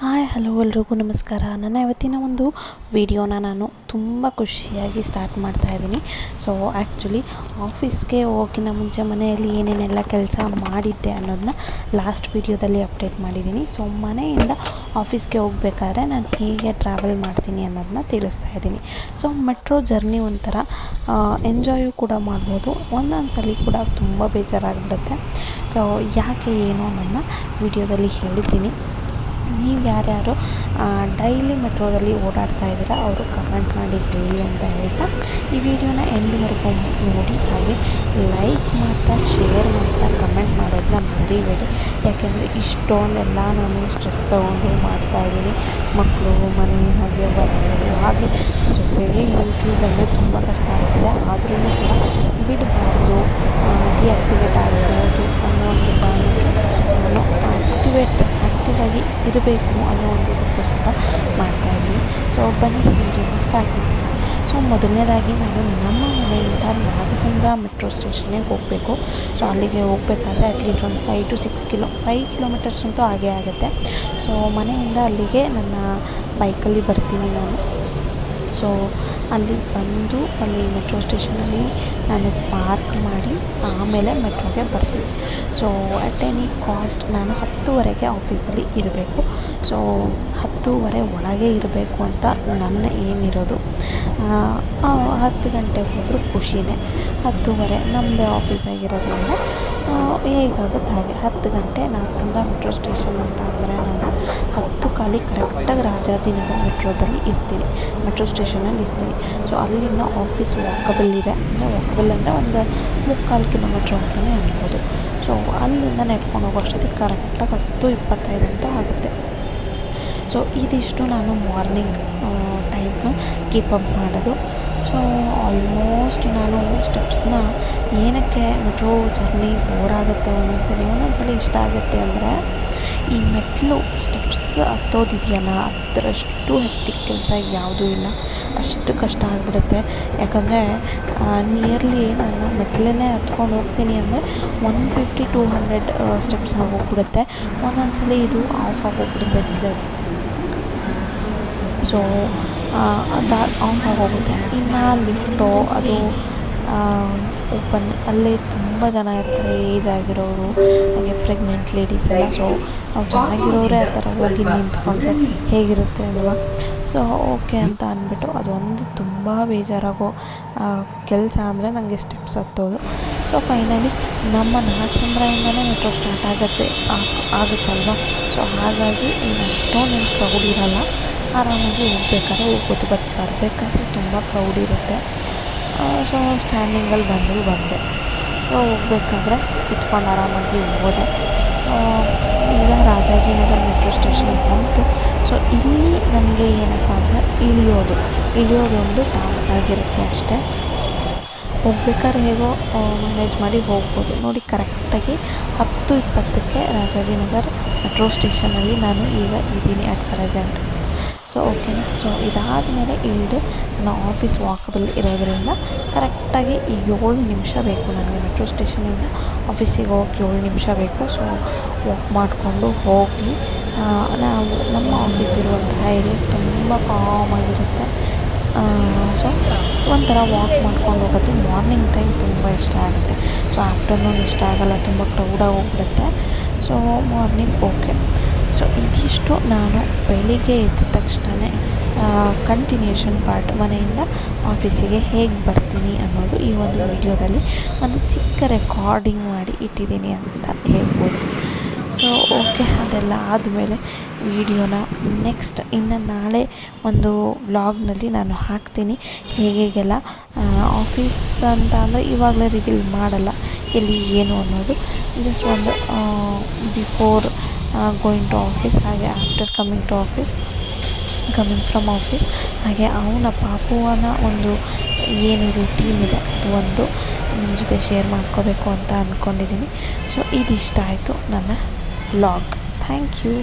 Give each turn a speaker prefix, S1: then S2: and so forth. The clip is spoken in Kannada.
S1: ಹಾಯ್, ಹಲೋ ಎಲ್ರಿಗೂ ನಮಸ್ಕಾರ. ನನ್ನ ಇವತ್ತಿನ ಒಂದು ವಿಡಿಯೋನ ನಾನು ತುಂಬ ಖುಷಿಯಾಗಿ ಸ್ಟಾರ್ಟ್ ಮಾಡ್ತಾ ಇದ್ದೀನಿ. ಸೊ ಆ್ಯಕ್ಚುಲಿ ಆಫೀಸ್ಗೆ ಹೋಗಿನ ಮುಂಚೆ ಮನೆಯಲ್ಲಿ ಏನೇನೆಲ್ಲ ಕೆಲಸ ಮಾಡಿದ್ದೆ ಅನ್ನೋದನ್ನ ಲಾಸ್ಟ್ ವಿಡಿಯೋದಲ್ಲಿ ಅಪ್ಡೇಟ್ ಮಾಡಿದ್ದೀನಿ. ಸೊ ಮನೆಯಿಂದ ಆಫೀಸ್ಗೆ ಹೋಗ್ಬೇಕಾದ್ರೆ ನಾನು ಹೇಗೆ ಟ್ರಾವೆಲ್ ಮಾಡ್ತೀನಿ ಅನ್ನೋದನ್ನ ತಿಳಿಸ್ತಾ ಇದ್ದೀನಿ. ಸೊ ಮೆಟ್ರೋ ಜರ್ನಿ ಒಂಥರ ಎಂಜಾಯು ಕೂಡ ಮಾಡ್ಬೋದು. ಒಂದೊಂದು ಸಲ ಕೂಡ ತುಂಬ ಬೇಜಾರಾಗ್ಬಿಡುತ್ತೆ. ಸೊ ಯಾಕೆ ಏನು ಅನ್ನೋದನ್ನ ವಿಡಿಯೋದಲ್ಲಿ ಹೇಳ್ತೀನಿ ನೀವು ಯಾರ್ಯಾರು ಡೈಲಿ ಮೆಟ್ರೋದಲ್ಲಿ ಓಡಾಡ್ತಾ ಇದ್ದೀರಾ, ಅವರು ಕಮೆಂಟ್ ಮಾಡಿ ಹೇಳಿ ಅಂತ ಹೇಳ್ತಾ, ಈ ವಿಡಿಯೋನ ಎಂಡ್ವರೆಗೂ ನೋಡಿ, ಹಾಗೆ ಲೈಕ್ ಮಾಡ್ತಾ ಶೇರ್ ಮಾಡ್ತಾ ಕಮೆಂಟ್ ಮಾಡೋದನ್ನ ಮರಿಬೇಡಿ. ಯಾಕೆಂದರೆ ಇಷ್ಟೊಂದೆಲ್ಲ ನಾನು ಸ್ಟ್ರೆಸ್ ತೊಗೊಂಡು ಮಾಡ್ತಾಯಿದ್ದೀನಿ ಮಕ್ಕಳು ಮನೆ, ಹಾಗೆ ಹೊರಗಡೆ, ಹಾಗೆ ಜೊತೆಗೆ ಯೂಟ್ಯೂಬಲ್ಲೂ ತುಂಬ ಕಷ್ಟ ಆಗ್ತಿದೆ. ಆದ್ರೂ ಕೂಡ ಬಿಡಬಾರ್ದು. ಇರಬೇಕು ಅನ್ನೋ ಒಂದು ಇದಕ್ಕೋಸ್ಕರ ಮಾಡ್ತಾಯಿದ್ದೀನಿ ಸೊ ಬನ್ನಿ ವಿಡಿಯೋನ ಸ್ಟಾರ್ಟ್ ಮಾಡ್ತೀನಿ. ಸೊ ಮೊದಲನೇದಾಗಿ ನಾನು ನಮ್ಮ ಮನೆಯಿಂದ ನಾಗಸಂದ್ರ ಮೆಟ್ರೋ ಸ್ಟೇಷನ್ಗೆ ಹೋಗಬೇಕು. ಸೊ ಅಲ್ಲಿಗೆ ಹೋಗಬೇಕಾದ್ರೆ ಅಟ್ಲೀಸ್ಟ್ ಒಂದು five to six kilo five kilometres ಅಂತೂ ಹಾಗೇ ಆಗುತ್ತೆ. ಸೊ ಮನೆಯಿಂದ ಅಲ್ಲಿಗೆ ನನ್ನ ಬೈಕಲ್ಲಿ ಬರ್ತೀನಿ ನಾನು. ಸೊ ಅಲ್ಲಿ ಬಂದು ಅಲ್ಲಿ ಮೆಟ್ರೋ ಸ್ಟೇಷನಲ್ಲಿ ನಾನು ಪಾರ್ಕ್ ಮಾಡಿ ಆಮೇಲೆ ಮೆಟ್ರೋಗೆ ಬರ್ತೀನಿ. ಸೊ ಅಟ್ ಎನಿ ಕಾಸ್ಟ್ ನಾನು ಹತ್ತುವರೆಗೆ ಆಫೀಸಲ್ಲಿ ಇರಬೇಕು. ಸೊ ಹತ್ತುವರೆ ಒಳಗೆ ಇರಬೇಕು ಅಂತ ನನ್ನ ಏಮ್ ಇರೋದು. ಹತ್ತು ಗಂಟೆಗೆ ಹೋದರೂ ಖುಷಿನೇ. ಹತ್ತುವರೆ ನಮ್ಮದೇ ಆಫೀಸ್ ಆಗಿರೋದ್ರಿಂದ ಹೇಗಾಗುತ್ತೆ ಹಾಗೆ ಹತ್ತು ಗಂಟೆ ನಾಗಸಂದ್ರ ಮೆಟ್ರೋ ಸ್ಟೇಷನ್ ಅಂತ ಅಂದರೆ ನಾನು ಹತ್ತು ಕಾಲಿ ಕರೆಕ್ಟಾಗಿ ರಾಜಾಜಿನಗರ ಮೆಟ್ರೋದಲ್ಲಿ ಇರ್ತೀನಿ, ಮೆಟ್ರೋ ಸ್ಟೇಷನಲ್ಲಿ ಇರ್ತೀನಿ. ಸೊ ಅಲ್ಲಿಂದ ಆಫೀಸ್ ವಾಕಬಲ್ ಇದೆ. ಅಂದರೆ ವಾಕಬಲ್ ಅಂದರೆ ಒಂದು ಮುಕ್ಕಾಲು ಕಿಲೋಮೀಟ್ರ್ ಅಂತಲೇ ಅನ್ಬೋದು ಸೊ ಅಲ್ಲಿಂದ ನೆಡ್ಕೊಂಡು ಹೋಗೋ ಅಷ್ಟೊತ್ತಿಗೆ ಕರೆಕ್ಟಾಗಿ ಹತ್ತು ಇಪ್ಪತ್ತೈದು ಅಂತ ಆಗುತ್ತೆ. ಸೊ ಇದಿಷ್ಟು ನಾನು ಮಾರ್ನಿಂಗ್ ಟೈಮ್ನ ಅಪ್ ಮಾಡೋದು. ಸೊ ಆಲ್ಮೋಸ್ಟ್ ನಾನು ಸ್ಟೆಪ್ಸ್ನ ಏನಕ್ಕೆ ಮೆಟ್ರೋ ಜರ್ನಿ ಬೋರ್ ಆಗುತ್ತೆ ಒಂದೊಂದು ಸಲ ಒಂದೊಂದು ಸಲ ಇಷ್ಟ ಆಗುತ್ತೆ ಅಂದರೆ, ಈ ಮೆಟ್ಲು ಸ್ಟೆಪ್ಸ್ ಹತ್ತೋದಿದೆಯಲ್ಲ, ಅದರಷ್ಟು ಹೆಕ್ಟಿಕ್ ಕೆಲಸ ಯಾವುದೂ ಇಲ್ಲ. ಅಷ್ಟು ಕಷ್ಟ ಆಗಿಬಿಡುತ್ತೆ. ಯಾಕಂದರೆ ನಿಯರ್ಲಿ ನಾನು ಮೆಟ್ಲನ್ನೇ ಹತ್ಕೊಂಡು ಹೋಗ್ತೀನಿ ಅಂದರೆ one fifty two hundred steps ಆಗೋಗ್ಬಿಡುತ್ತೆ. ಒಂದೊಂದು ಸಲ ಇದು ಆಫ್ ಆಗೋಗ್ಬಿಡುತ್ತೆ. ಸ್ಲೆಪ್ ಸೊ ಅದು ಆಫ್ ಆಗೋಗುತ್ತೆ. ಇನ್ನು ಲಿಫ್ಟು, ಅದು ಓಪನ್, ಅಲ್ಲೇ ತುಂಬ ಜನ ಇರ್ತಾರೆ, ಏಜ್ ಆಗಿರೋರು, ಹಾಗೆ ಪ್ರೆಗ್ನೆಂಟ್ ಲೇಡೀಸ್ ಎಲ್ಲ. ಸೊ ನಾವು ಚೆನ್ನಾಗಿರೋರೇ ಆ ಥರ ಹೋಗಿ ನಿಂತ್ಕೊಂಡ್ರೆ ಹೇಗಿರುತ್ತೆ ಅಲ್ವಾ? ಸೊ, ಓಕೆ ಅಂತ ಅಂದ್ಬಿಟ್ಟು ಅದೊಂದು ತುಂಬ ಬೇಜಾರಾಗೋ ಕೆಲಸ ಅಂದರೆ ನನಗೆ ಸ್ಟೆಪ್ಸ್ ಹತ್ತೋದು. ಸೊ, ಫೈನಲಿ ನಮ್ಮ ನಾಗಸಂದ್ರದಿಂದನೇ ಮೆಟ್ರೋ ಸ್ಟಾರ್ಟ್ ಆಗುತ್ತೆ ಆಗುತ್ತಲ್ವ? ಸೊ, ಹಾಗಾಗಿ ಏನು ಅಷ್ಟೊಂದೇನು ಕ್ರೌಡ್ ಆರಾಮಾಗಿ ಹೋಗ್ಬೇಕಾದ್ರೆ ಹೋಗ್ಬೋದು ಬಟ್ ಬರಬೇಕಾದ್ರೆ ತುಂಬ ಕ್ರೌಡ್ ಇರುತ್ತೆ. ಸೊ ಸ್ಟ್ಯಾಂಡಿಂಗಲ್ಲಿ ಬಂದರೂ ಬಂದೆ. ಹೋಗ್ಬೇಕಾದ್ರೆ ಕುತ್ಕೊಂಡು ಆರಾಮಾಗಿ ಹೋದೆ. ಸೊ ಈಗ ರಾಜಾಜಿನಗರ ಮೆಟ್ರೋ ಸ್ಟೇಷನ್ ಬಂತು. ಸೊ ಇಲ್ಲಿ ನನಗೆ ಏನಪ್ಪ ಅಂದರೆ ಇಳಿಯೋದು. ಇಳಿಯೋದೊಂದು ಟಾಸ್ಕ್ ಆಗಿರುತ್ತೆ ಅಷ್ಟೇ. ಹೋಗ್ಬೇಕಾದ್ರೆ ಹೇಗೋ ಮ್ಯಾನೇಜ್ ಮಾಡಿ ಹೋಗ್ಬೋದು. ನೋಡಿ ಕರೆಕ್ಟಾಗಿ ಹತ್ತು ಇಪ್ಪತ್ತಕ್ಕೆ ರಾಜಾಜಿನಗರ್ ಮೆಟ್ರೋ ಸ್ಟೇಷನಲ್ಲಿ ನಾನು ಈಗ ಇದ್ದೀನಿ ಅಟ್ ಪ್ರೆಸೆಂಟ್ ಸೊ ಓಕೆನಾ ಸೊ ಇದಾದ ಮೇಲೆ ಇಲ್ಲಿ ನನ್ನ ಆಫೀಸ್ ವಾಕಬಲ್ ಇರೋದರಿಂದ ಕರೆಕ್ಟಾಗಿ ಏಳು ನಿಮಿಷ ಬೇಕು ನನಗೆ ಮೆಟ್ರೋ ಸ್ಟೇಷನಿಂದ ಆಫೀಸಿಗೆ ಹೋಗಿ ಏಳು ನಿಮಿಷ ಬೇಕು. ಸೊ ವಾಕ್ ಮಾಡಿಕೊಂಡು ಹೋಗಿ ನಾವು ನಮ್ಮ ಆಫೀಸ್ ಇರುವಂತಹ ಏರಿಯಾ ತುಂಬ ಕಾಮಾಗಿರುತ್ತೆ ಸೊ ಒಂಥರ ವಾಕ್ ಮಾಡ್ಕೊಂಡು ಹೋಗೋದು ಮಾರ್ನಿಂಗ್ ಟೈಮ್ ತುಂಬ ಇಷ್ಟ ಆಗುತ್ತೆ. ಸೊ ಆಫ್ಟರ್ನೂನ್ ಇಷ್ಟ ಆಗೋಲ್ಲ, ತುಂಬ ಕ್ರೌಡಾಗಿ ಹೋಗ್ಬಿಡುತ್ತೆ. ಸೊ ಮಾರ್ನಿಂಗ್ ಓಕೆ ಸೊ ಇದಿಷ್ಟು ನಾನು ಬೆಳಿಗ್ಗೆ ಎದ್ದ ತಕ್ಷಣವೇ ಕಂಟಿನ್ಯೂಷನ್ ಪಾರ್ಟ್ ಮನೆಯಿಂದ ಆಫೀಸಿಗೆ ಹೇಗೆ ಬರ್ತೀನಿ ಅನ್ನೋದು ಈ ಒಂದು ವಿಡಿಯೋದಲ್ಲಿ ಒಂದು ಚಿಕ್ಕ ರೆಕಾರ್ಡಿಂಗ್ ಮಾಡಿ ಇಟ್ಟಿದ್ದೀನಿ ಅಂತ ಹೇಳ್ಬೋದು. ಸೊ ಓಕೆ ಅದೆಲ್ಲ ಆದಮೇಲೆ ವಿಡಿಯೋನ ನೆಕ್ಸ್ಟ್ ಇನ್ನು ನಾಳೆ ಒಂದು ವ್ಲಾಗ್ನಲ್ಲಿ ನಾನು ಹಾಕ್ತೀನಿ. ಹೇಗೆಲ್ಲ ಆಫೀಸ್ ಅಂತ ಅಂದರೆ ಇವಾಗಲೇ ರಿವೀಲ್ ಮಾಡಲ್ಲ. ಎಲ್ಲಿ ಏನು ಅನ್ನೋದು ಜಸ್ಟ್ ಒಂದು ಬಿಫೋರ್ ಗೋಯಿಂಗ್ ಟು ಆಫೀಸ್ ಹಾಗೆ after coming to office coming from office ಹಾಗೆ ಅವನ ಪಾಪುವನ ಒಂದು ಏನು ರೂಟೀನ್ ಇದೆ ಅದು ಒಂದು ನಿಮ್ಮ ಜೊತೆ ಶೇರ್ ಮಾಡ್ಕೋಬೇಕು ಅಂತ ಅಂದ್ಕೊಂಡಿದ್ದೀನಿ ಸೊ ಇದಿಷ್ಟ ಆಯಿತು ನನ್ನ ಬ್ಲಾಗ್ ಥ್ಯಾಂಕ್ ಯು